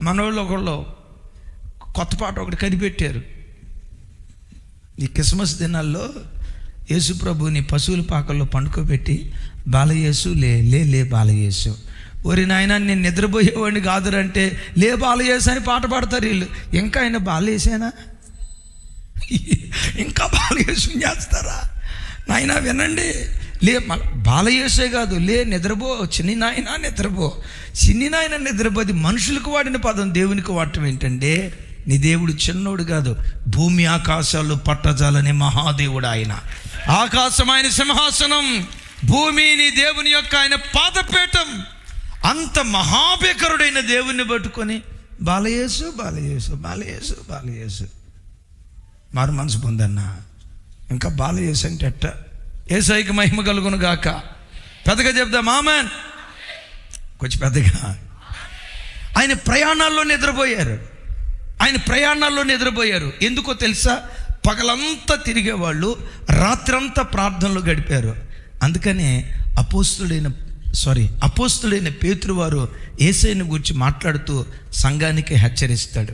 మనోళ్ళు ఒకళ్ళు కొత్త పాట ఒకటి కనిపెట్టారు. ఈ క్రిస్మస్ దినాల్లో యేసుప్రభుని పశువుల పాకల్లో పండుకోబెట్టి బాలయేసు లే లే లే బాలయేసు ఓరి నాయన నేను నిద్రపోయేవాడిని కాదురంటే లే బాలయేసు అని పాట పాడతారు వీళ్ళు. ఇంకా ఆయన బాలయేసేనా ఇంకా బాలయేసు చేస్తారా? నాయన వినండి. లే బాలయేసే కాదు. లే నిద్రపో చిన్ని నాయన నిద్రపో. చిన్ని నాయన నిద్రపోది మనుషులకు వాడిన పదం దేవునికి వాడటం ఏంటంటే నీ దేవుడు చిన్నోడు కాదు. భూమి ఆకాశాలు పట్టజాలని మహాదేవుడు ఆయన. ఆకాశం ఆయన సింహాసనం. భూమి నీ దేవుని యొక్క ఆయన పాదపీఠం. అంత మహాభీకరుడైన దేవుణ్ణి పట్టుకొని బాలయేసు బాలయేసు బాలయేసు బాలయేసు. మారు మనసు పొందన్నా. ఇంకా బాలయేసు అంటే ఎట్ట? ఏసైకి మహిమ కలుగును గాక. పెద్దగా చెప్దా మామన్ కొంచెం పెద్దగా. ఆయన ప్రయాణాల్లో నిద్రపోయారు. ఆయన ప్రయాణాల్లో నిద్రపోయారు. ఎందుకో తెలుసా? పగలంతా తిరిగేవాళ్ళు రాత్రంతా ప్రార్థనలు గడిపారు. అందుకనే అపోస్తుడైన సారీ అపోస్తుడైన పేతురువారు ఏసైని గురించి మాట్లాడుతూ సంఘానికి హెచ్చరిస్తాడు.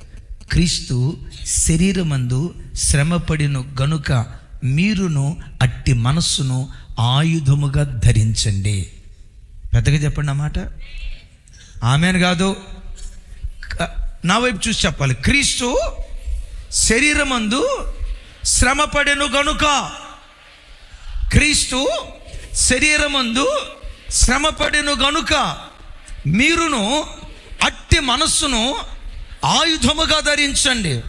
క్రీస్తు శరీరమందు శ్రమపడిన గనుక మీరును అట్టి మనస్సును ఆయుధముగా ధరించండి. పెద్దగా చెప్పండి అన్నమాట ఆమెను కాదు. నా వైపు చూసి చెప్పాలి. క్రీస్తు శరీరమందు శ్రమపడెను గనుక. క్రీస్తు శరీరమందు శ్రమపడెను గనుక మీరును అట్టి మనస్సును ఆయుధముగా ధరించండి.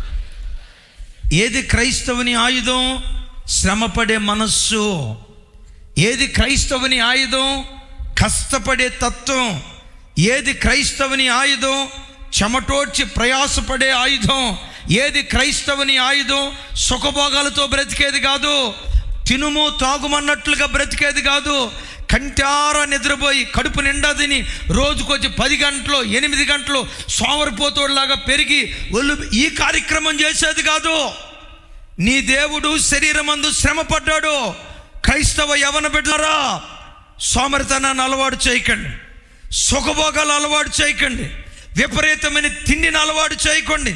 ఏది క్రైస్తవుని ఆయుధం? శ్రమపడే మనస్సు ఏది క్రైస్తవుని ఆయుధం? కష్టపడే తత్వం. ఏది క్రైస్తవుని ఆయుధం? చెమటోడ్చి ప్రయాసపడే ఆయుధం. ఏది క్రైస్తవుని ఆయుధం? సుఖభోగాలతో బ్రతికేది కాదు. తినుము తాగుమన్నట్లుగా బ్రతికేది కాదు. కంటారా నిద్రపోయి కడుపు నిండా తిని రోజుకొచ్చి పది గంటలు ఎనిమిది గంటలు సోమరిపోతోడులాగా పెరిగి ఒళ్ళు ఈ కార్యక్రమం చేసేది కాదు. నీ దేవుడు శరీరమందు శ్రమ పడ్డాడు క్రైస్తవ యవన బిడ్డలరా సోమరితనాన్ని అలవాటు చేయకండి. సుఖభోగాలు అలవాటు చేయకండి. విపరీతమైన తిండిని అలవాటు చేయకండి.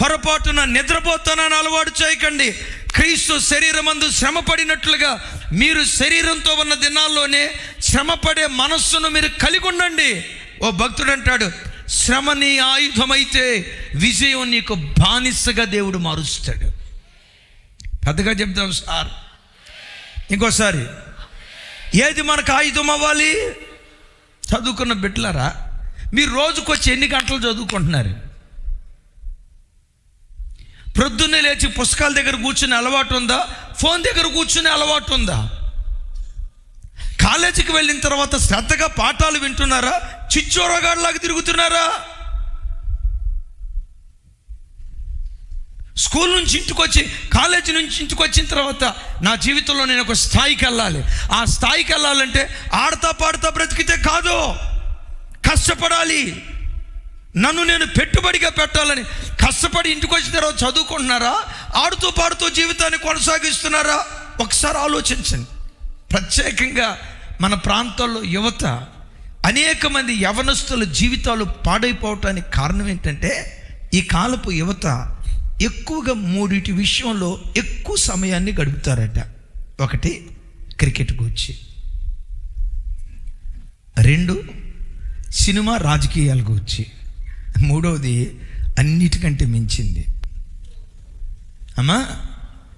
పొరపాటున నిద్రపోతానని అలవాటు చేయకండి. క్రీస్తు శరీరమందు శ్రమ పడినట్లుగా మీరు శరీరంతో ఉన్న దినాల్లోనే శ్రమపడే మనస్సును మీరు కలిగి ఉండండి ఓ భక్తుడు అంటాడు శ్రమ నీ ఆయుధమైతే విజయం నీకు బానిసగా దేవుడు మారుస్తాడు. పెద్దగా చెప్తాం సార్. ఇంకోసారి ఏది మనకు ఆయుధం అవ్వాలి? చదువుకున్న బిడ్డలారా మీరు రోజుకొచ్చి ఎన్ని గంటలు చదువుకుంటున్నారు? ప్రొద్దున్నే లేచి పుస్తకాల దగ్గర కూర్చునే అలవాటు ఉందా? ఫోన్ దగ్గర కూర్చునే అలవాటు ఉందా? కాలేజీకి వెళ్ళిన తర్వాత శ్రద్ధగా పాఠాలు వింటున్నారా? చిచ్చోరగాడిలాగా తిరుగుతున్నారా? స్కూల్ నుంచి ఇంటికి వచ్చి కాలేజీ నుంచి ఇంటికి వచ్చిన తర్వాత నా జీవితంలో నేను ఒక స్థాయికి వెళ్ళాలి. ఆ స్థాయికి వెళ్ళాలంటే ఆడతా పాడుతా బ్రతికితే కాదు. కష్టపడాలి. నన్ను నేను పెట్టుబడిగా పెట్టాలని కష్టపడి ఇంటికి వచ్చిన తర్వాత చదువుకుంటున్నారా? ఆడుతూ పాడుతూ జీవితాన్ని కొనసాగిస్తున్నారా? ఒకసారి ఆలోచించండి. ప్రత్యేకంగా మన ప్రాంతాల్లో యువత అనేక మంది యవనస్తుల జీవితాలు పాడైపోవటానికి కారణం ఏంటంటే ఈ కాలపు యువత ఎక్కువగా మూడిటి విషయంలో ఎక్కువ సమయాన్ని గడుపుతారట. ఒకటి క్రికెట్ గురించి రెండు సినిమా రాజకీయాల గురించి మూడవది అన్నిటికంటే మించింది. అమ్మా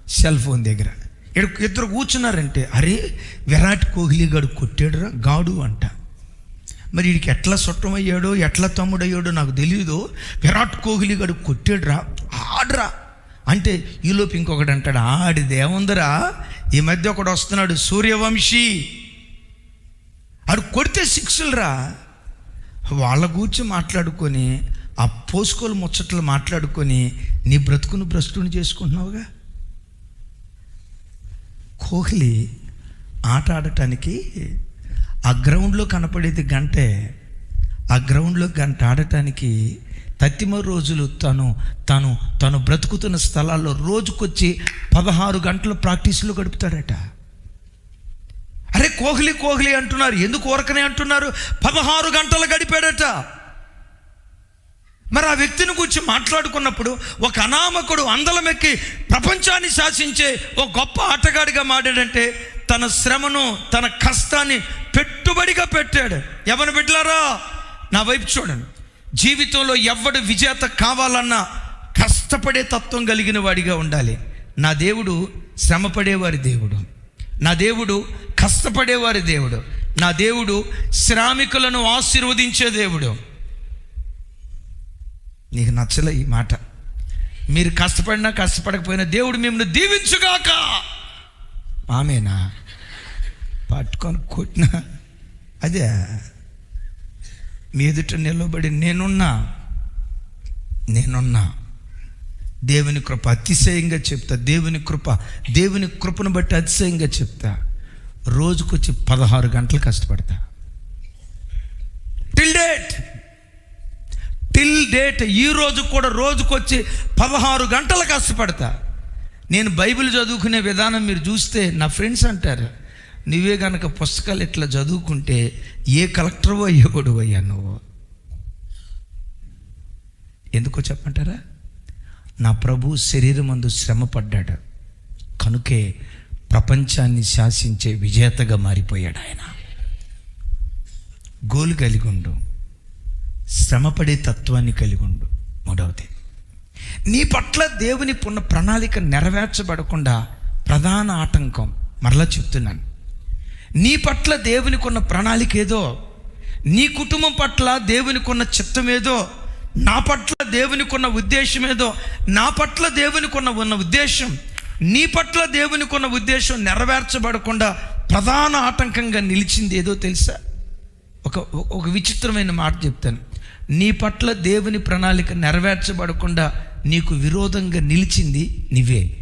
సెల్ ఫోన్ దగ్గర. ఇక్కడ ఇద్దరు కూర్చున్నారంటే అరే విరాట్ కోహ్లీ గడు కొట్టాడురా గాడు అంట. మరి వీడికి ఎట్లా సుట్టమయ్యాడో ఎట్లా తమ్ముడయ్యాడో నాకు తెలియదు విరాట్ కోహ్లీ గడు కొట్టాడురా ఆడరా. అంటే ఈలోపు ఇంకొకటి అంటాడు ఆడిది ఏముందిరా ఈ మధ్య ఒకడు వస్తున్నాడు సూర్యవంశీ. ఆడు కొడితే సిక్స్లురా. వాళ్ళ గురించి మాట్లాడుకొని ఆ పోసుకోలు ముచ్చట్లు మాట్లాడుకొని నీ బ్రతుకును భ్రష్టుని చేసుకుంటున్నావుగా? కోహ్లీ ఆట ఆడటానికి ఆ గ్రౌండ్లో కనపడేది గంటే ఆ గ్రౌండ్లో గంట ఆడటానికి తత్తిమ రోజులు తను తను తను బ్రతుకుతున్న స్థలాల్లో రోజుకొచ్చి పదహారు గంటలు ప్రాక్టీస్లో గడుపుతాడట. అరే కోహ్లీ కోహ్లీ అంటున్నారు. ఎందుకు ఊరకనే అంటున్నారు? పదహారు గంటలు గడిపాడట. మరి ఆ వ్యక్తిని గురించి మాట్లాడుకున్నప్పుడు ఒక అనామకుడు అందలమెక్కి ప్రపంచాన్ని శాసించే ఒక గొప్ప ఆటగాడిగా మాడాడంటే తన శ్రమను తన కష్టాన్ని పెట్టుబడిగా పెట్టాడు. ఎవరిని బిడ్డలారా? నా వైపు చూడండి. జీవితంలో ఎవడు విజేత కావాలన్నా కష్టపడే తత్వం కలిగిన వాడిగా ఉండాలి. నా దేవుడు శ్రమపడేవారి దేవుడు. నా దేవుడు కష్టపడేవారి దేవుడు. నా దేవుడు శ్రామికులను ఆశీర్వదించే దేవుడు. నీకు నచ్చలే ఈ మాట. మీరు కష్టపడినా కష్టపడకపోయినా దేవుడు మిమ్మల్ని దీవించుగాక. ఆమెనా పట్టుకొని కొట్టినా. అదే. మీ ఎదుట నిలబడి నేనున్నా నేనున్నా. దేవుని కృప అతిశయంగా చెప్తా. దేవుని కృప దేవుని కృపను బట్టి అతిశయంగా చెప్తా. రోజుకొచ్చి పదహారు గంటలు కష్టపడతా. టిల్ డేట్ టిల్ డేట్ ఈ రోజు కూడా రోజుకొచ్చి పదహారు గంటలు కష్టపడతా. నేను బైబిల్ చదువుకునే విధానం మీరు చూస్తే నా ఫ్రెండ్స్ అంటారు నువ్వే గనక పుస్తకాలు ఇట్లా చదువుకుంటే ఏ కలెక్టర్వో అయ్యేవాడు అయ్యా నువ్వు? ఎందుకో చెప్పంటారా నా ప్రభు శరీరం అందు శ్రమ పడ్డాడు. కనుకే ప్రపంచాన్ని శాసించే విజేతగా మారిపోయాడు ఆయన. గోలు కలిగి ఉండు. శ్రమపడే తత్వాన్ని కలిగి ఉండు. మూడవది నీ పట్ల దేవుని పున్న ప్రణాళిక నెరవేర్చబడకుండా ప్రధాన ఆటంకం మరలా చెప్తున్నాను. నీ పట్ల దేవునికి ఉన్న ప్రణాళిక ఏదో నీ కుటుంబం పట్ల దేవునికి ఉన్న చిత్తం ఏదో నా పట్ల దేవునికి ఉన్న ఉద్దేశం ఏదో నా పట్ల దేవునికి ఉన్న ఉన్న ఉద్దేశం నీ పట్ల దేవునికి ఉన్న ఉద్దేశం నెరవేర్చబడకుండా ప్రధాన ఆటంకంగా నిలిచింది ఏదో తెలుసా? ఒక ఒక విచిత్రమైన మాట చెప్తాను. నీ పట్ల దేవుని ప్రణాళిక నెరవేర్చబడకుండా నీకు విరోధంగా నిలిచింది నీవే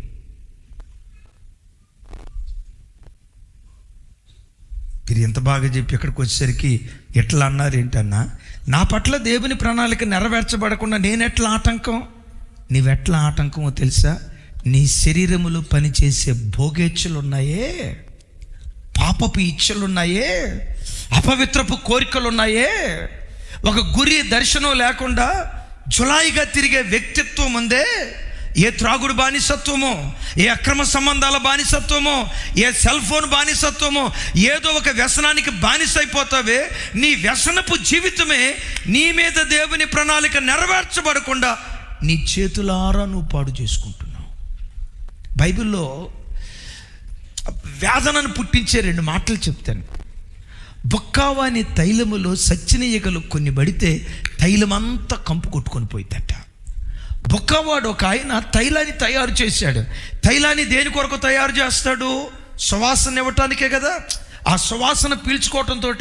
మీరు ఎంత బాగా చెప్పి ఇక్కడికి వచ్చేసరికి ఎట్లా అన్నారు ఏంటన్నా? నా పట్ల దేవుని ప్రణాళిక నెరవేర్చబడకుండా నేను ఎట్లా ఆటంకం? నీవెట్లా ఆటంకమో తెలుసా? నీ శరీరములో పనిచేసే భోగేచ్ఛలున్నాయే. పాపపు ఇచ్చలున్నాయే అపవిత్రపు కోరికలున్నాయే. ఒక గురి దర్శనం లేకుండా జులాయిగా తిరిగే వ్యక్తిత్వం ఉందే. ఏ త్రాగుడు బానిసత్వమో ఏ అక్రమ సంబంధాల బానిసత్వమో ఏ సెల్ ఫోన్ బానిసత్వమో ఏదో ఒక వ్యసనానికి బానిసైపోతావే నీ వ్యసనపు జీవితమే నీ మీద దేవుని ప్రణాళిక నెరవేర్చబడకుండా నీ చేతులారా నువ్వు పాడు చేసుకుంటున్నావు. బైబిల్లో వేదనను పుట్టించే రెండు మాటలు చెప్తాను. బొక్కావాని తైలములో సచ్చిన ఈగలు కొన్ని పడితే తైలమంతా కంపు కొట్టుకొని పోయిందట బొక్కవాడు ఒక ఆయన తైలాన్ని తయారు చేశాడు. తైలాన్ని దేని కొరకు తయారు చేస్తాడు? సువాసన ఇవ్వటానికే కదా. ఆ సువాసన పీల్చుకోవటంతో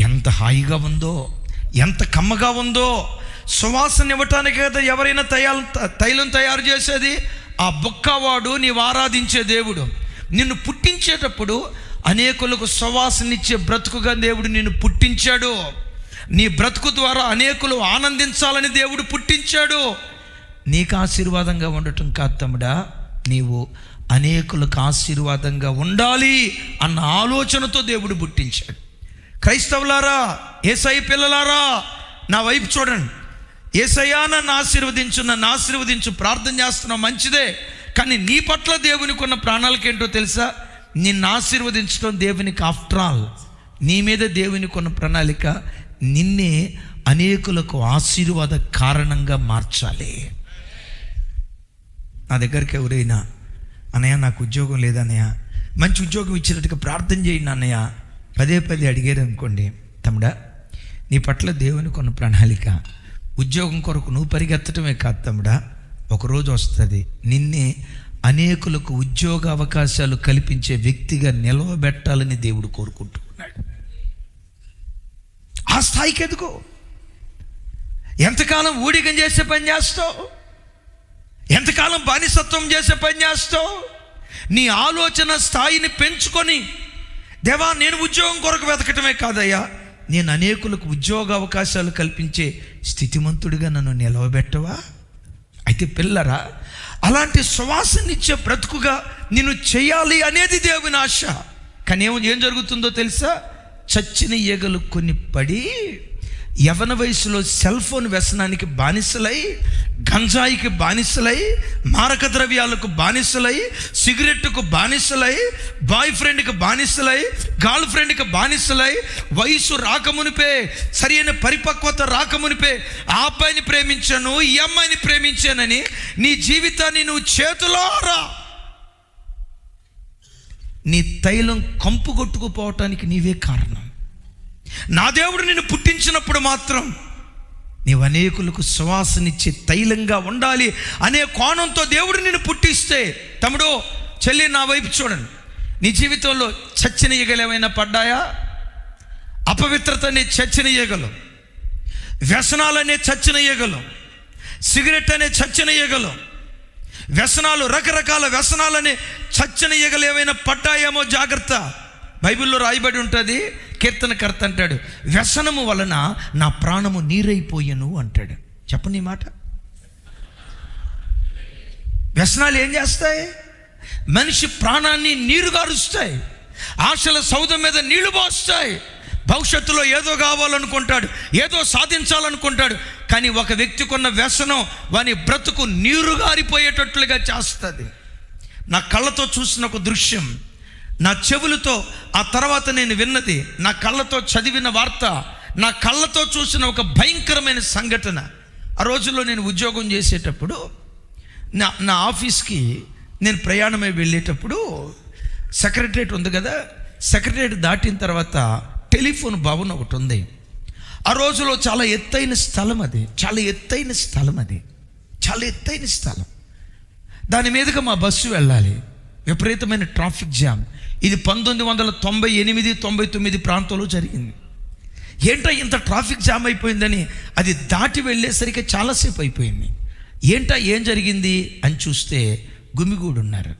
ఎంత హాయిగా ఉందో ఎంత కమ్మగా ఉందో. సువాసన ఇవ్వటానికే కదా ఎవరైనా తయారు తైలం తయారు చేసేది? ఆ బుక్కవాడు నీవు ఆరాధించే దేవుడు. నిన్ను పుట్టించేటప్పుడు అనేకులకు సువాసనిచ్చే బ్రతుకుగా దేవుడు నిన్ను పుట్టించాడు. నీ బ్రతుకు ద్వారా అనేకులు ఆనందించాలని దేవుడు పుట్టించాడు. నీకు ఆశీర్వాదంగా ఉండటం కాదు తమ్ముడా. నీవు అనేకులకు ఆశీర్వాదంగా ఉండాలి అన్న ఆలోచనతో దేవుడు పుట్టించాడు. క్రైస్తవులారా ఏసై పిల్లలారా నా వైపు చూడండి. ఏసయ్యా నన్ను ఆశీర్వదించు నన్ను ఆశీర్వదించు ప్రార్థన చేస్తున్నావు మంచిదే. కానీ నీ పట్ల దేవునికి ఉన్న ప్రాణాలకేంటో తెలుసా? నిన్ను ఆశీర్వదించడం దేవునికి ఆఫ్టర్ ఆల్. నీ మీద దేవునికి ఉన్న ప్రణాళిక. నిన్నే అనేకులకు ఆశీర్వాద కారణంగా మార్చాలి. నా దగ్గరికి ఎవరైనా అన్నయ్య నాకు ఉద్యోగం లేదన్నయ్య. మంచి ఉద్యోగం ఇచ్చినట్టుగా ప్రార్థన చేయండి అన్నయ్య. పదే పదే అడిగారు అనుకోండి తమ్ముడా నీ పట్ల దేవుని కొన్న ప్రణాళిక ఉద్యోగం కొరకు నువ్వు పరిగెత్తటమే కాదు తమ్ముడా. ఒకరోజు వస్తుంది. నిన్నే అనేకులకు ఉద్యోగ అవకాశాలు కల్పించే వ్యక్తిగా నిలవబెట్టాలని దేవుడు కోరుకుంటున్నాడు. ఆ స్థాయికి ఎందుకు ఎంతకాలం ఊడికం చేసే పని చేస్తావు? ఎంతకాలం బానిసత్వం చేసే పని చేస్తావు? నీ ఆలోచన స్థాయిని పెంచుకొని దేవా నేను ఉద్యోగం కొరకు వెతకటమే కాదయ్యా. నేను అనేకులకు ఉద్యోగ అవకాశాలు కల్పించే స్థితిమంతుడిగా నన్ను నిలవబెట్టవా? అయితే పిల్లరా అలాంటి సువాసనిచ్చే బ్రతుకుగా నిన్ను చేయాలి అనేది దేవుని ఆశ. కానీ ఏం ఏం జరుగుతుందో తెలుసా? చచ్చిన ఈగలు కొన్ని పడి యవన వయసులో సెల్ ఫోన్ వ్యసనానికి బానిసలై గంజాయికి బానిసలై మారక ద్రవ్యాలకు బానిసలై సిగరెట్కు బానిసలై బాయ్ ఫ్రెండ్కి బానిసలై గర్ల్ ఫ్రెండ్కి బానిసలై వయసు రాకమునిపే సరైన పరిపక్వత రాకమునిపే ఆ అబ్బాయిని ప్రేమించాను ఈ అమ్మాయిని ప్రేమించానని నీ జీవితాన్ని నువ్వు చేతులారా నీ తైలం కంపు కొట్టుకుపోవటానికి నీవే కారణం. నా దేవుడు నిన్ను పుట్టించినప్పుడు మాత్రం నీవు అనేకులకు సువాసనిచ్చే తైలంగా ఉండాలి అనే కోణంతో దేవుడు నిన్ను పుట్టిస్తే. తమ్ముడు చెల్లి నా వైపు చూడండి. నీ జీవితంలో చచ్చిన ఏమైనా పడ్డాయా? అపవిత్రత అనే చచ్చిన ఈగలు వ్యసనాలనే చచ్చిన ఈగలు సిగరెట్ అనే చచ్చిన ఈగలు వ్యసనాలు రకరకాల వ్యసనాలనే చచ్చిన ఈగలు ఏమైనా పడ్డాయేమో జాగ్రత్త. బైబిల్లో రాయబడి ఉంటుంది కీర్తనకర్త అంటాడు వ్యసనము వలన నా ప్రాణము నీరైపోయెను అంటాడు. చెప్పండి మాట. వ్యసనాలు ఏం చేస్తాయి? మనిషి ప్రాణాన్ని నీరు గారుస్తాయి ఆశల సౌధం మీద నీళ్ళు పోస్తాయి. భవిష్యత్తులో ఏదో కావాలనుకుంటాడు ఏదో సాధించాలనుకుంటాడు కానీ ఒక వ్యక్తికి ఉన్న వ్యసనం వాని బ్రతుకు నీరు గారిపోయేటట్లుగా చేస్తుంది. నా కళ్ళతో చూసిన ఒక దృశ్యం. నా చెవులతో ఆ తర్వాత నేను విన్నది నా కళ్ళతో చదివిన వార్త నా కళ్ళతో చూసిన ఒక భయంకరమైన సంఘటన. ఆ రోజుల్లో నేను ఉద్యోగం చేసేటప్పుడు నా నా ఆఫీస్కి నేను ప్రయాణమై వెళ్ళేటప్పుడు సెక్రటరేట్ ఉంది కదా సెక్రటరేట్ దాటిన తర్వాత టెలిఫోన్ భవన్ ఒకటి ఉంది. ఆ రోజులో చాలా ఎత్తైన స్థలం అది చాలా ఎత్తైన స్థలం అది చాలా ఎత్తైన స్థలం. దాని మీదుగా మా బస్సు వెళ్ళాలి. విపరీతమైన ట్రాఫిక్ జామ్. ఇది పంతొమ్మిది వందల తొంభై ఎనిమిది తొంభై తొమ్మిది ప్రాంతంలో జరిగింది. ఏంటో ఇంత ట్రాఫిక్ జామ్ అయిపోయిందని? అది దాటి వెళ్ళేసరికి చాలాసేపు అయిపోయింది. ఏంటా ఏం జరిగింది అని చూస్తే గుమిగూడు ఉన్నారు.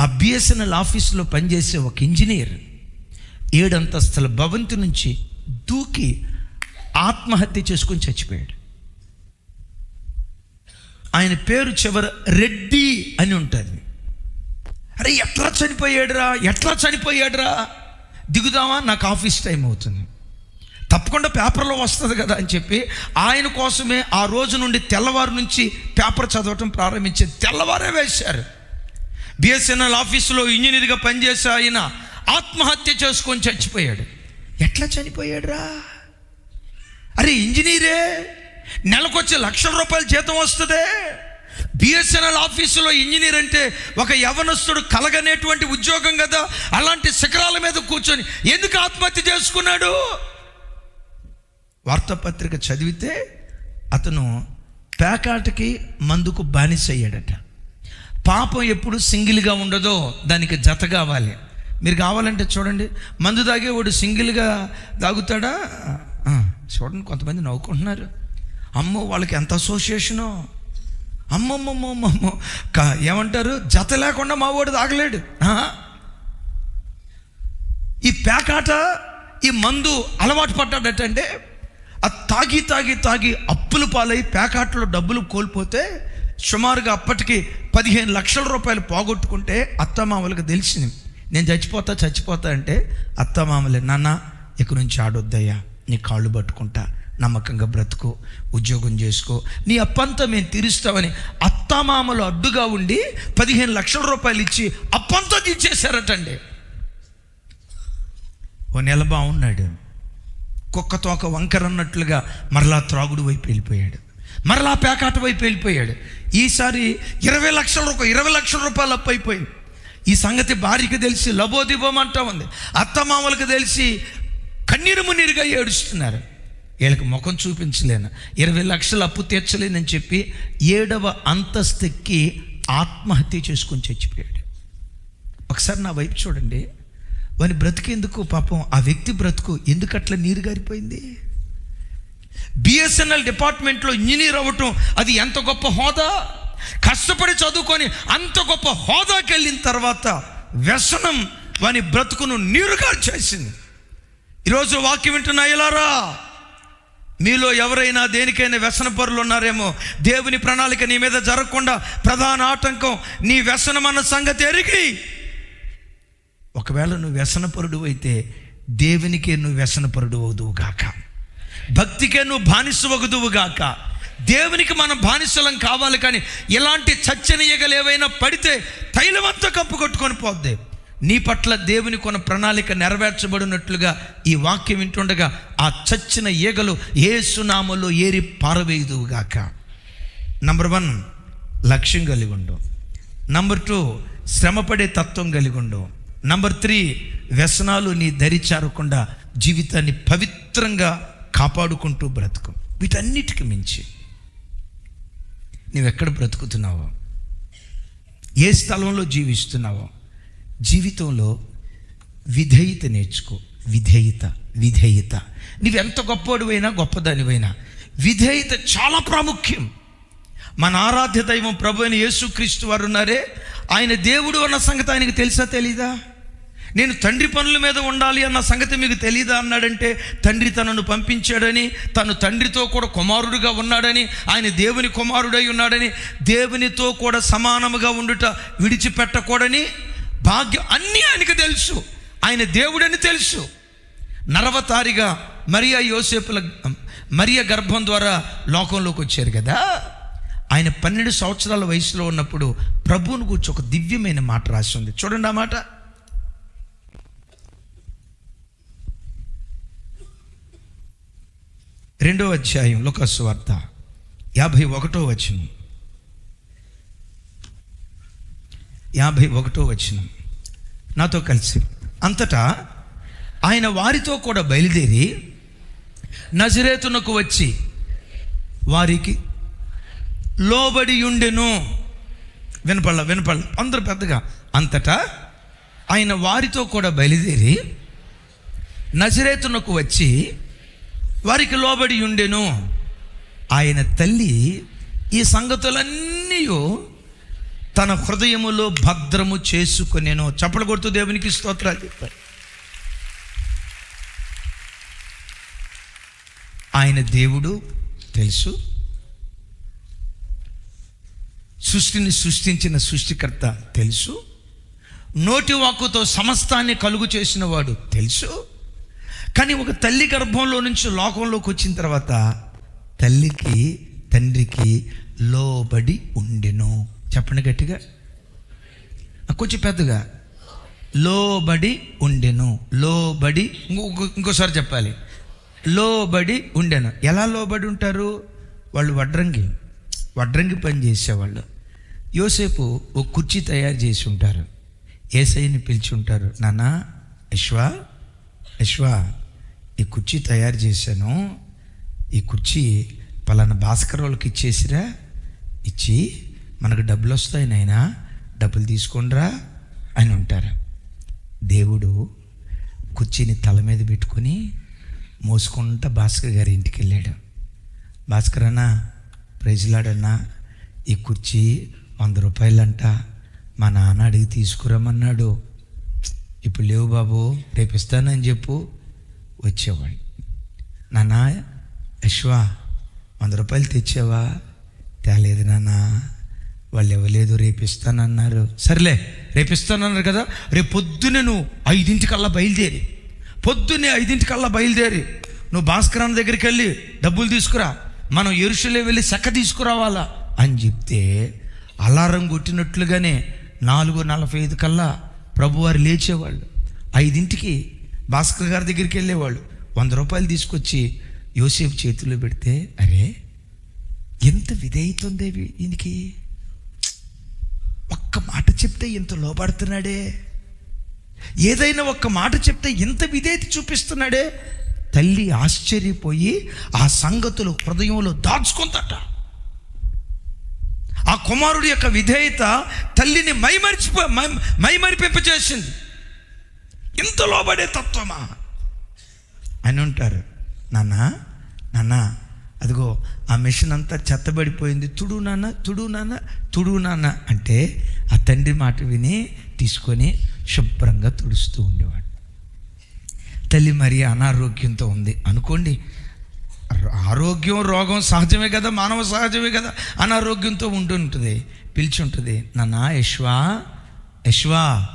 ఆ బిఎస్ఎన్ఎల్ ఆఫీసులో పనిచేసే ఒక ఇంజనీర్ ఏడంతస్తుల భవంతి నుంచి దూకి ఆత్మహత్య చేసుకొని చచ్చిపోయాడు. ఆయన పేరు చివర రెడ్డి అని ఉంటుంది. అరే ఎట్లా చనిపోయాడురా? ఎట్లా చనిపోయాడురా? దిగుదామా? నాకు ఆఫీస్ టైం అవుతుంది. తప్పకుండా పేపర్లో వస్తుంది కదా అని చెప్పి ఆయన కోసమే ఆ రోజు నుండి తెల్లవారు నుంచి పేపర్ చదవటం ప్రారంభించి తెల్లవారే వేశారు. బిఎస్ఎన్ఎల్ ఆఫీసులో ఇంజనీర్గా పనిచేసే ఆయన ఆత్మహత్య చేసుకొని చచ్చిపోయాడు. ఎట్లా చనిపోయాడురా? అరే ఇంజనీరే! నెలకొచ్చే లక్షల రూపాయల జీతం వస్తుంది. బిఎస్ఎన్ఎల్ ఆఫీసులో ఇంజనీర్ అంటే ఒక యవనస్తుడు కలగనేటువంటి ఉద్యోగం కదా. అలాంటి శిఖరాల మీద కూర్చొని ఎందుకు ఆత్మహత్య చేసుకున్నాడు? వార్తాపత్రిక చదివితే అతను పేకాటకి మందుకు బానిస అయ్యాడట పాపం ఎప్పుడు సింగిల్గా ఉండదో దానికి జత కావాలి. మీరు కావాలంటే చూడండి. మందు తాగేవాడు సింగిల్గా తాగుతాడా? చూడండి కొంతమంది నవ్వుకుంటున్నారు. అమ్మో వాళ్ళకి ఎంత అసోసియేషను అమ్మమ్మమ్మమ్మమ్మో. కా ఏమంటారు? జత లేకుండా మా వాడు తాగలేడు. ఈ పేకాట ఈ మందు అలవాటు పడ్డాడటంటే ఆ తాగి తాగి తాగి అప్పులు పాలై పేకాటలో డబ్బులు కోల్పోతే సుమారుగా అప్పటికి పదిహేను లక్షల రూపాయలు పోగొట్టుకుంటే అత్తమామలకు తెలిసింది. నేను చచ్చిపోతా చచ్చిపోతా అంటే అత్తమామలే నాన్న ఇక నుంచి ఆడొద్దయ్యా నీ కాళ్ళు పట్టుకుంటా నమ్మకంగా బ్రతుకు ఉద్యోగం చేసుకో. నీ అప్పంతా మేము తీరుస్తామని అత్తమామలు అడ్డుగా ఉండి పదిహేను లక్షల రూపాయలు ఇచ్చి అప్పంతా తీర్చేశారటండి. ఓ నెల బాగున్నాడు. కుక్క తోక వంకర అన్నట్లుగా మరలా త్రాగుడు వైపు వెళ్ళిపోయాడు. మరలా పేకాట వైపు వెళ్ళిపోయాడు. ఈసారి ఇరవై లక్షల రూపాయలు ఇరవై లక్షల రూపాయలు అప్పు అయిపోయింది. ఈ సంగతి భార్యకి తెలిసి లబోదిబోమంటా ఉంది. అత్తమామలకు తెలిసి కన్నీరు మున్నీరుగా ఏడుస్తున్నారు. వీళ్ళకి ముఖం చూపించలేను. ఇరవై లక్షలు అప్పు తీర్చలేనని చెప్పి ఏడవ అంతస్తుకి ఆత్మహత్య చేసుకొని చచ్చిపోయాడు. ఒకసారి నా వైపు చూడండి. వాని బ్రతికేందుకు పాపం? ఆ వ్యక్తి బ్రతుకు ఎందుకు అట్లా నీరు గారిపోయింది? బిఎస్ఎన్ఎల్ డిపార్ట్మెంట్లో ఇంజనీర్ అవ్వటం అది ఎంత గొప్ప హోదా? కష్టపడి చదువుకొని అంత గొప్ప హోదాకి వెళ్ళిన తర్వాత వ్యసనం వాని బ్రతుకును నీరుగా చేసింది. ఈరోజు వాక్యం వింటున్నా ఇలారా మీలో ఎవరైనా దేనికైనా వ్యసన పరులు ఉన్నారేమో దేవుని ప్రణాళిక నీ మీద జరగకుండా ప్రధాన ఆటంకం నీ వ్యసనం అన్న సంగతి ఎరిగి. ఒకవేళ నువ్వు వ్యసనపరుడు అయితే దేవునికే నువ్వు వ్యసనపరుడు అవుదువు గాక. భక్తికే నువ్వు బానిసవగుదువుగాక దేవునికి మనం బానిసలం కావాలి కానీ ఇలాంటి చచ్చనీయగలు ఏవైనా పడితే తైలమంతా కప్పు కొట్టుకొని పోద్ది. నీ పట్ల దేవుని కొన ప్రణాళిక నెరవేర్చబడినట్లుగా ఈ వాక్యం వింటుండగా ఆ చచ్చిన ఈగలు ఏసునామలో ఏరి పారవేయుదువుగాక. నంబర్ వన్ లక్ష్యం కలిగి ఉండు. నంబర్ టూ శ్రమపడే తత్వం కలిగి ఉండు. నంబర్ త్రీ వ్యసనాలు నీ దరి చేరకుండా జీవితాన్ని పవిత్రంగా కాపాడుకుంటూ బ్రతుకు. వీటన్నిటికి మించి. నువ్వెక్కడ బ్రతుకుతున్నావో? ఏ స్థలంలో జీవిస్తున్నావో? జీవితంలో విధేయత నేర్చుకో. విధేయత విధేయత. నువ్వెంత గొప్పవాడివైనా గొప్పదానివైనా. విధేయత చాలా ప్రాముఖ్యం. మన ఆరాధ్య దైవం ప్రభు అయిన యేసుక్రీస్తు వారు ఉన్నారే. ఆయన దేవుడు అన్న సంగతి ఆయనకు తెలుసా తెలీదా? నేను తండ్రి పనుల మీద ఉండాలి అన్న సంగతి మీకు తెలీదా అన్నాడంటే తండ్రి తనను పంపించాడని తను తండ్రితో కూడా కుమారుడుగా ఉన్నాడని ఆయన దేవుని కుమారుడై ఉన్నాడని దేవునితో కూడా సమానముగా ఉండుట విడిచిపెట్టకూడని భాగ్యం అన్నీ ఆయనకు తెలుసు. ఆయన దేవుడని తెలుసు. నరవతారిగా మరియా యోసేపుల మరియ గర్భం ద్వారా లోకంలోకి వచ్చారు కదా. ఆయన పన్నెండు సంవత్సరాల వయసులో ఉన్నప్పుడు ప్రభువును గురించి ఒక దివ్యమైన మాట రాసి ఉంది. చూడండి ఆ మాట. రెండో అధ్యాయం లోకస్సు వార్త. యాభై ఒకటో వచనం. యాభై ఒకటో వచ్చిన నాతో కలిసి. అంతటా ఆయన వారితో కూడా బయలుదేరి నజరేతునకు వచ్చి వారికి లోబడి ఉండెను వినపళ్ళ వినపళ్ళ అందరు పెద్దగా. అంతటా ఆయన వారితో కూడా బయలుదేరి నజరేతునకు వచ్చి వారికి లోబడి ఉండెను ఆయన తల్లి ఈ సంగతులన్నీ తన హృదయములో భద్రము చేసుకునేను. చప్పలు కొడుతూ దేవునికి స్తోత్రాలు చెప్పారు ఆయన దేవుడు తెలుసు. సృష్టిని సృష్టించిన సృష్టికర్త తెలుసు. నోటి వాక్కుతో సమస్తాన్ని కలుగు చేసిన వాడు తెలుసు. కానీ ఒక తల్లి గర్భంలో నుంచి లోకంలోకి వచ్చిన తర్వాత తల్లికి తండ్రికి లోబడి ఉండెను. చెప్పండి గట్టిగా. కొంచెం పెద్దగా. లోబడి ఉండెను. లోబడి ఇంకో ఇంకోసారి చెప్పాలి. లోబడి ఉండెను. ఎలా లోబడి ఉంటారు? వాళ్ళు వడ్రంగి వడ్రంగి పని చేసేవాళ్ళు. యోసేపు ఒక కుర్చీ తయారు చేసి ఉంటారు. ఏసైని పిలిచి ఉంటారు నాన్న యశ్వా యశ్వా ఈ కుర్చీ తయారు చేశాను. ఈ కుర్చీ పలానా భాస్కర్ వాళ్ళకి ఇచ్చేసిరా? ఇచ్చి మనకు డబ్బులు వస్తాయి నాయన డబ్బులు తీసుకుండ్రా అని ఉంటారు దేవుడు కుర్చీని తల మీద పెట్టుకొని మోసుకుంటా భాస్కర్ గారి ఇంటికి వెళ్ళాడు. భాస్కర్ అన్న ప్రైజ్లాడన్నా ఈ కుర్చీ వంద రూపాయలంట మా నాన్న అడిగి తీసుకురమ్మన్నాడు. ఇప్పుడు లేవు బాబు రేపు ఇస్తానని చెప్పు వచ్చేవాడు. నాన్న యశ్వా వంద రూపాయలు తెచ్చావా? తేలేదు నాన్న. వాళ్ళు ఇవ్వలేదు రేపు ఇస్తానన్నారు సర్లే రేపు ఇస్తానన్నారు కదా రేపు పొద్దున్నే నువ్వు ఐదింటికల్లా బయలుదేరి. పొద్దున్నే ఐదింటికల్లా బయలుదేరి. నువ్వు భాస్కరాన్ని దగ్గరికి వెళ్ళి డబ్బులు తీసుకురా. మనం ఎరుసలే వెళ్ళి సెక్క తీసుకురావాలా? అని చెప్తే అలారం కొట్టినట్లుగానే నాలుగు నలభై ఐదు కల్లా ప్రభువారు లేచేవాళ్ళు. ఐదింటికి భాస్కర్ గారి దగ్గరికి వెళ్ళేవాళ్ళు వంద రూపాయలు తీసుకొచ్చి యోసేపు చేతిలో పెడితే అరే ఎంత విధేయత ఉంది ఈయనకి? ఒక్క మాట చెప్తే ఇంత లోపడుతున్నాడే ఏదైనా ఒక్క మాట చెప్తే ఇంత విధేయత చూపిస్తున్నాడే? తల్లి ఆశ్చర్యపోయి ఆ సంగతులు హృదయంలో దాచుకుందట. ఆ కుమారుడి యొక్క విధేయత తల్లిని మైమరిచిపో మై- ఇంత లోబడే తత్వమా? అని ఉంటారు. నాన్న నాన్న అదిగో ఆ మిషన్ అంతా చెత్తబడిపోయింది. తుడు నాన్న తుడు నాన్న తుడు నాన్న అంటే ఆ తండ్రి మాట విని తీసుకొని శుభ్రంగా తుడుస్తూ ఉండేవాడు. తల్లి మరి అనారోగ్యంతో ఉంది. అనుకోండి ఆరోగ్యం రోగం సహజమే కదా మానవ సహజమే కదా అనారోగ్యంతో ఉంటుంటుంది పిలిచి ఉంటుంది నాన్న యశ్వా యశ్వా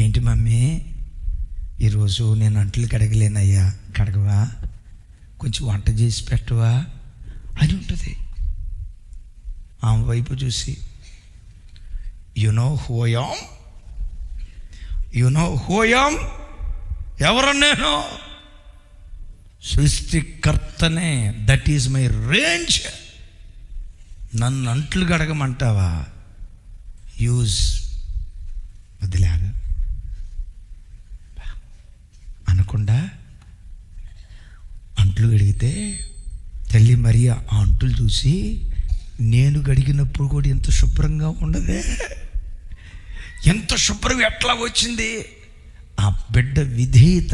ఏంటి మమ్మీ? ఈరోజు నేను అంట్లు కడగలేనయ్యా. కడగవా? కొంచెం వంట చేసి పెట్టవా అని ఉంటుంది. ఆమె వైపు చూసి యునో హోయాం యునో హోయాం ఎవరు నేను? సృష్టికర్తనే. దట్ ఈజ్ మై రేంజ్ నన్ను అంట్లు గడగమంటావా? యూజ్ వదిలేగా. అనకుండా అంట్లు గడిగితే తల్లి మరియా ఆ అంటులు చూసి నేను గడిగినప్పుడు కూడా ఎంత శుభ్రంగా ఉండదే? ఎంత శుభ్రం ఎట్లా వచ్చింది? ఆ బిడ్డ విధేయత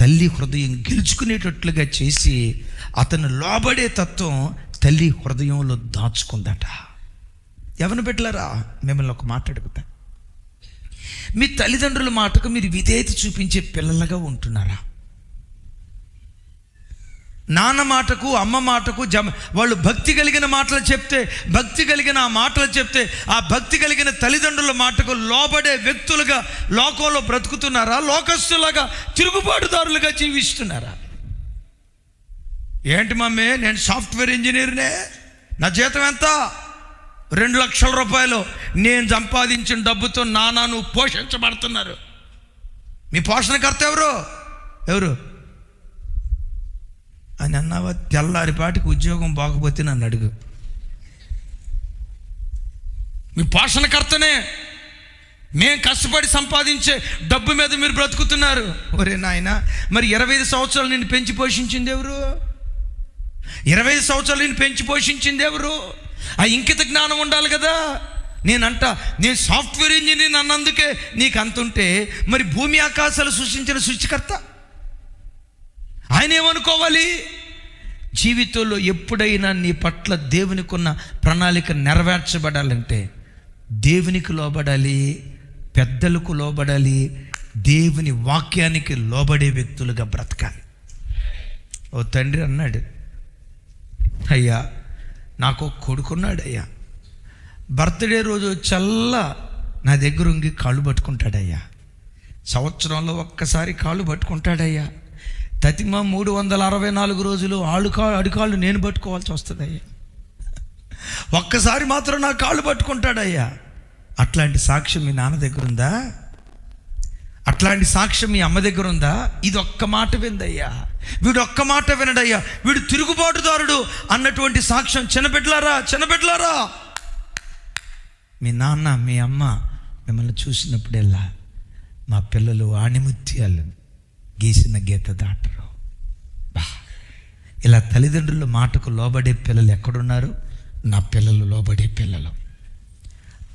తల్లి హృదయం గెలుచుకునేటట్లుగా చేసి అతను లోబడే తత్వం తల్లి హృదయంలో దాచుకుందట. ఎవరిని పెట్టలేరా మిమ్మల్ని ఒక మాట అడుగుతా. మీ తల్లిదండ్రుల మాటకు మీరు విధేయత చూపించే పిల్లలుగా ఉంటున్నారా? నాన్న మాటకు అమ్మ మాటకు జమ వాళ్ళు భక్తి కలిగిన మాటలు చెప్తే భక్తి కలిగిన ఆ మాటలు చెప్తే ఆ భక్తి కలిగిన తల్లిదండ్రుల మాటకు లోబడే వ్యక్తులుగా లోకంలో బ్రతుకుతున్నారా? లోకస్తులాగా తిరుగుబాటుదారులుగా జీవిస్తున్నారా? ఏంటి మమ్మీ నేను సాఫ్ట్వేర్ ఇంజనీర్నే? నా జీతం ఎంత? రెండు లక్షల రూపాయలు. నేను సంపాదించిన డబ్బుతో నానాను నువ్వు పోషించబడుతున్నారు. మీ పోషణకర్త ఎవరు? ఎవరు? అని అన్నావా? తెల్లారిపాటికి ఉద్యోగం బాగపోతే నన్ను అడుగు. మీ పోషణకర్తనే. మేం కష్టపడి సంపాదించే డబ్బు మీద మీరు బ్రతుకుతున్నారు. ఒరే నాయన మరి ఇరవై ఐదు సంవత్సరాలు నేను పెంచి పోషించింది ఎవరు? ఇరవై ఐదు సంవత్సరాలు నేను పెంచి పోషించింది ఎవరు? ఆ ఇంకిత జ్ఞానం ఉండాలి కదా. నేనంట నేను సాఫ్ట్వేర్ ఇంజనీర్ అన్నందుకే నీకు అంతుంటే మరి భూమి ఆకాశాలు సృష్టించిన సృష్టికర్త? ఆయన ఏమనుకోవాలి? జీవితంలో ఎప్పుడైనా నీ పట్ల దేవునికి ఉన్న ప్రణాళిక నెరవేర్చబడాలంటే దేవునికి లోబడాలి పెద్దలకు లోబడాలి దేవుని వాక్యానికి లోబడే వ్యక్తులుగా బ్రతకాలి. ఓ తండ్రి అన్నాడు అయ్యా నాకు కొడుకున్నాడు అయ్యా బర్త్డే రోజు చల్ల నా దగ్గర ఉంగి కాళ్ళు పట్టుకుంటాడయ్యా. సంవత్సరంలో ఒక్కసారి కాళ్ళు పట్టుకుంటాడయ్యా. తతిమ మూడు వందల అరవై నాలుగు రోజులు ఆడుకా అడుకాళ్ళు నేను పట్టుకోవాల్సి వస్తుంది అయ్యా ఒక్కసారి మాత్రం నా కాళ్ళు పట్టుకుంటాడయ్యా. అట్లాంటి సాక్ష్యం మీ నాన్న దగ్గర ఉందా అట్లాంటి సాక్ష్యం మీ అమ్మ దగ్గర ఉందా ఇది ఒక్క మాట విందయ్యా. వీడు ఒక్క మాట వినడయ్యా. వీడు తిరుగుబాటుదారుడు అన్నటువంటి సాక్ష్యం చిన్నపెట్టలారా చిన్నపెట్టలారా మీ నాన్న మీ అమ్మ మిమ్మల్ని చూసినప్పుడెల్లా మా పిల్లలు ఆణిముత్యాలు. గీసిన గీత దాటరు. బా. ఇలా తల్లిదండ్రుల మాటకు లోబడే పిల్లలు ఎక్కడున్నారు? నా పిల్లలు లోబడే పిల్లలు.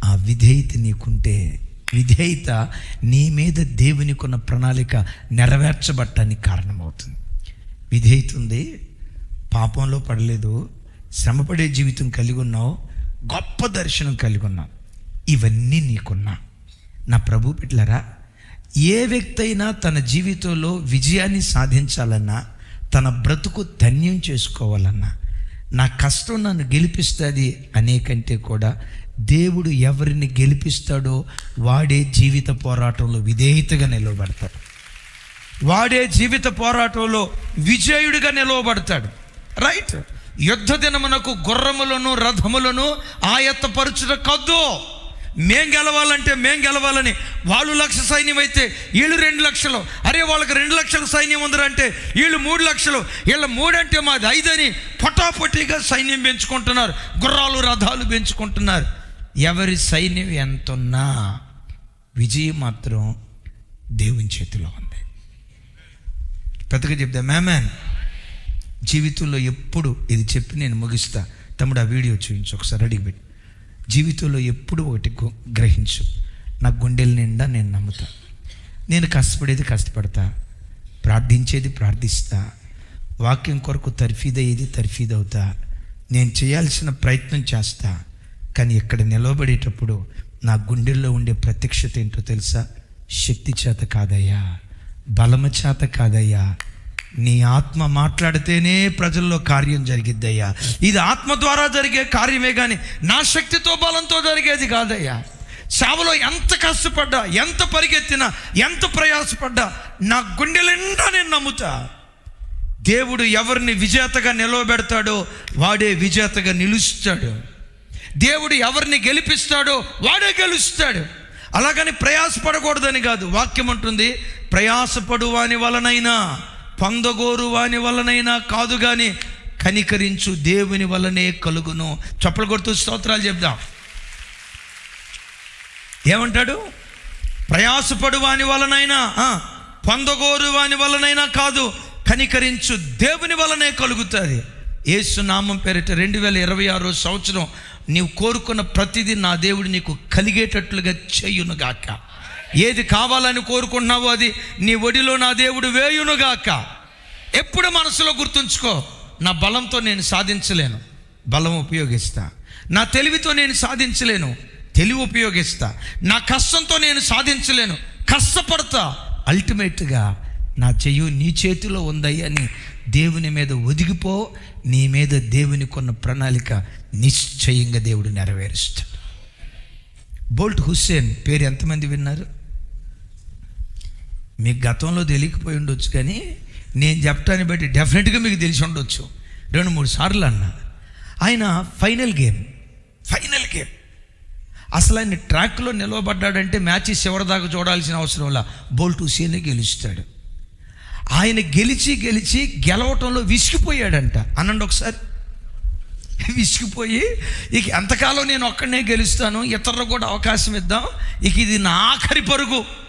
ఆ విధేయత నీకుంటే విధేయత నీ మీద దేవునికి ఉన్న ప్రణాళిక నెరవేర్చబట్టానికి కారణమవుతుంది. విధేయత ఉంది పాపంలో పడలేదు శ్రమపడే జీవితం కలిగి ఉన్నావు గొప్ప దర్శనం కలిగి ఉన్నావు. ఇవన్నీ నీకున్నా. నా ప్రభు పిట్లరా ఏ వ్యక్తి అయినా తన జీవితంలో విజయాన్ని సాధించాలన్నా తన బ్రతుకు ధన్యం చేసుకోవాలన్నా నా కష్టం నన్ను గెలిపిస్తుంది అనే కంటే కూడా దేవుడు ఎవరిని గెలిపిస్తాడో వాడే జీవిత పోరాటంలో విధేయతగా నిలవబడతాడు. వాడే జీవిత పోరాటంలో విజయుడిగా నిలవబడతాడు. రైట్ యుద్ధ దినమునకు గుర్రములను రథములను ఆయత్తపరచుట కద్దు. మేం గెలవాలంటే మేం గెలవాలని వాళ్ళు లక్ష సైన్యం అయితే వీళ్ళు రెండు లక్షలు. అరే వాళ్ళకి రెండు లక్షల సైన్యం ఉందరంటే వీళ్ళు మూడు లక్షలు. వీళ్ళ మూడంటే మాది ఐదని పొటాపొటీగా సైన్యం పెంచుకుంటున్నారు. గుర్రాలు రథాలు పెంచుకుంటున్నారు. ఎవరి సైన్యం ఎంతున్నా విజయం మాత్రం దేవుని చేతిలో ఉంది. పెద్దగా చెప్తా మ్యామెన్ జీవితంలో ఎప్పుడు ఇది చెప్పి నేను ముగిస్తా. తమ్ముడు ఆ వీడియో చూపించు ఒకసారి అడిగి పెట్టి. జీవితంలో ఎప్పుడు ఒకటి గ్రహించు. నా గుండెల నిండా నేను నమ్ముతా. నేను కష్టపడేది కష్టపడతా. ప్రార్థించేది ప్రార్థిస్తా. వాక్యం కొరకు తర్ఫీదయ్యేది తర్ఫీదవుతా. నేను చేయాల్సిన ప్రయత్నం చేస్తా. కానీ ఇక్కడ నిలవబడేటప్పుడు నా గుండెల్లో ఉండే ప్రత్యక్షత ఏంటో తెలుసా? శక్తి చేత కాదయ్యా. బలమ చేత కాదయ్యా. నీ ఆత్మ మాట్లాడితేనే ప్రజల్లో కార్యం జరిగిద్దయ్యా. ఇది ఆత్మ ద్వారా జరిగే కార్యమే కానీ నా శక్తితో బలంతో జరిగేది కాదయ్యా. సేవలో ఎంత కష్టపడ్డా ఎంత పరిగెత్తినా ఎంత ప్రయాసపడ్డా నా గుండె నిండా నేను నమ్ముతా. దేవుడు ఎవరిని విజేతగా నిలవబెడతాడో వాడే విజేతగా నిలుస్తాడు. దేవుడు ఎవరిని గెలిపిస్తాడో వాడే గెలుస్తాడు. అలాగని ప్రయాసపడకూడదని కాదు వాక్యం ఉంటుంది ప్రయాసపడు వాని వలనైనా. పొందగోరు వాని వలనైనా కాదు కానీ కనికరించు దేవుని వలనే కలుగును. చప్పలు కొడుతూ స్తోత్రాలు చెప్దాం. ఏమంటాడు? ప్రయాసపడు వాని వలనైనా పొందగోరు వాని వలనైనా కాదు కనికరించు దేవుని వలనే కలుగుతుంది. ఏసు నామం పేరిట రెండు వేల ఇరవై ఆరో సంవత్సరం నీవు కోరుకున్న ప్రతిదీ నా దేవుడు నీకు కలిగేటట్లుగా చేయునుగాక. ఏది కావాలని కోరుకుంటున్నావో అది నీ ఒడిలో నా దేవుడు వేయునుగాక. ఎప్పుడు మనసులో గుర్తుంచుకో నా బలంతో నేను సాధించలేను బలం ఉపయోగిస్తా. నా తెలివితో నేను సాధించలేను తెలివి ఉపయోగిస్తా. నా కష్టంతో నేను సాధించలేను కష్టపడతా. అల్టిమేట్గా నా చెయ్యి నీ చేతిలో ఉందయ్యని దేవుని మీద ఒదిగిపో నీ మీద దేవుని కొన్న ప్రణాళిక నిశ్చయంగా దేవుడు నెరవేరుస్తాడు. బోల్ట్ హుస్సేన్ పేరు ఎంతమంది విన్నారు? మీకు గతంలో తెలియకపోయి ఉండొచ్చు కానీ నేను చెప్తాన్ని బట్టి డెఫినెట్గా మీకు తెలిసి ఉండొచ్చు. రెండు మూడు సార్లు అన్న. ఆయన ఫైనల్ గేమ్. Final game. అసలు ఆయన ట్రాక్లో నిలవబడ్డాడంటే మ్యాచ్ చివరిదాకా చూడాల్సిన అవసరంలా బోల్ట్ హుసేనే గెలుస్తాడు. ఆయన గెలిచి గెలిచి గెలవటంలో విసిగిపోయాడంట. అనండి ఒకసారి. విసిగిపోయి ఇక ఎంతకాలం నేను ఒక్కడనే గెలుస్తాను? ఇతరులకు కూడా అవకాశం ఇద్దాం? ఇక ఇది నా ఆఖరి పరుగు.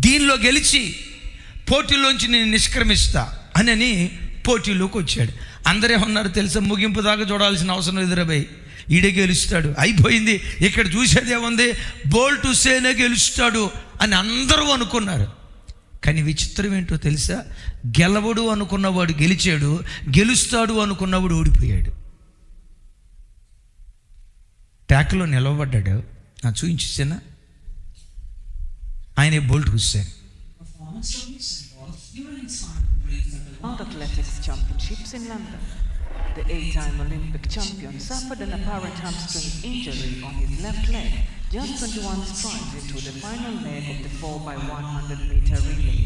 దీనిలో గెలిచి పోటీలోంచి నేను నిష్క్రమిస్తా అని పోటీలోకి వచ్చాడు. అందరే ఉన్నారు తెలుసా? ముగింపు దాకా చూడాల్సిన అవసరం ఎదురబాయి ఈడే గెలుస్తాడు. అయిపోయింది. ఇక్కడ చూసేది ఏముంది? బోల్ట్ హుసేనే గెలుస్తాడు అని అందరూ అనుకున్నారు. కానీ విచిత్రం ఏంటో తెలుసా? గెలవడు అనుకున్నవాడు గెలిచాడు గెలుస్తాడు అనుకున్నవాడు ఓడిపోయాడు. ట్యాక్లో నిలవబడ్డాడు నా చూపించేసానా? ఆయనే Bolt Usain Performance of Usain during Simon Briggs World Athletics Championships in London. The eight-time Olympic champion suffered an apparent hamstring injury on his left leg just 21 strides into the final leg of the 4x100 meter relay.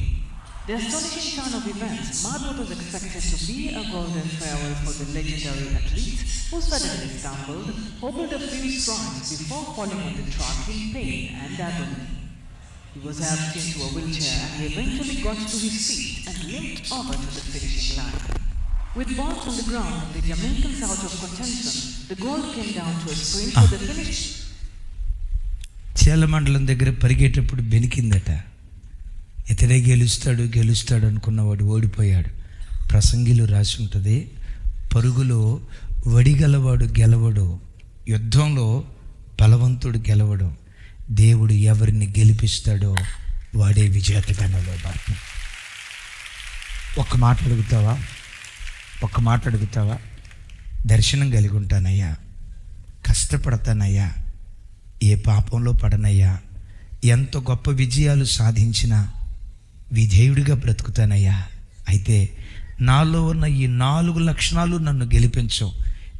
The astonishing turn of events marred what was expected to be a golden farewell for the legendary athlete who suddenly stumbled, hobbled a few strides before falling on the track in pain and agony. He was helped into a wheelchair and he eventually got to his feet and limped over to the finishing line. With balls on the ground and the Jamaicans out of contention, the goal came down to a sprint for the finish. చీలమండలం దగ్గర పరిగేటప్పుడు బెనికిందట ఇతడే గెలుస్తాడు గెలుస్తాడు అనుకున్నవాడు ఓడిపోయాడు ప్రసంగిలు రాసి ఉంటుంది పరుగులో వడిగలవాడు గెలవడు యుద్ధంలో బలవంతుడు గెలవడం దేవుడు ఎవరిని గెలిపిస్తాడో వాడే విజేతగా భాగం ఒక్క మాట అడుగుతావా? ఒక్క మాట అడుగుతావా? దర్శనం కలిగి ఉంటానయ్యా. కష్టపడతానయ్యా. ఏ పాపంలో పడనయ్యా. ఎంత గొప్ప విజయాలు సాధించినా విధేయుడిగా బ్రతుకుతానయ్యా. అయితే నాలో ఉన్న ఈ నాలుగు లక్షణాలు నన్ను గెలిపించవు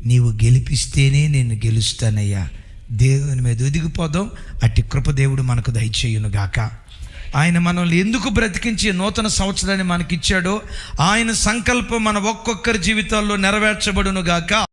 నీవు గెలిపిస్తేనే నేను గెలుస్తానయ్యా. దేవుని మీద ఒదిగిపోదాం అట్టి కృపదేవుడు మనకు దయచేయునుగాక ఆయన మనల్ని ఎందుకు బ్రతికించి నూతన సంవత్సరాన్ని మనకిచ్చాడో ఆయన సంకల్పం మన ఒక్కొక్కరి జీవితాల్లో నెరవేర్చబడును గాక.